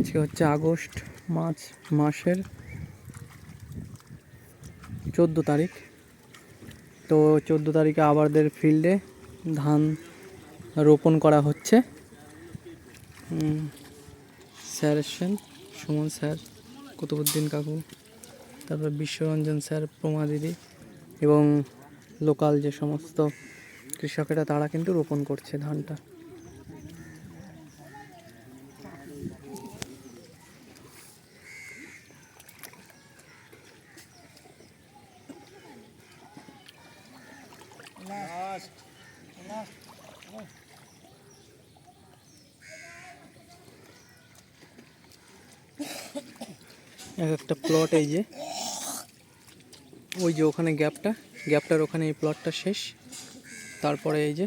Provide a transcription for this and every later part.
আজকে হচ্ছে আগস্ট মাস মাসের চোদ্দ তারিখ। তো চোদ্দ তারিখে আবারদের ফিল্ডে ধান রোপণ করা হচ্ছে। স্যার এসছেন? সুমন স্যার কুতুবুদ্দিন কাকু, তারপর বিশ্বরঞ্জন স্যার, প্রমা দিদি এবং লোকাল যে সমস্ত কৃষকেরা, তারা কিন্তু রোপণ করছে ধানটা। এক একটা প্লট এই যে ওই যে ওখানে গ্যাপটা গ্যাপটার ওখানে এই প্লটটা শেষ তারপরে এই যে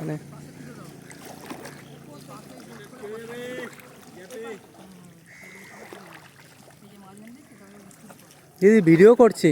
এখানে। দিদি ভিডিও করছি।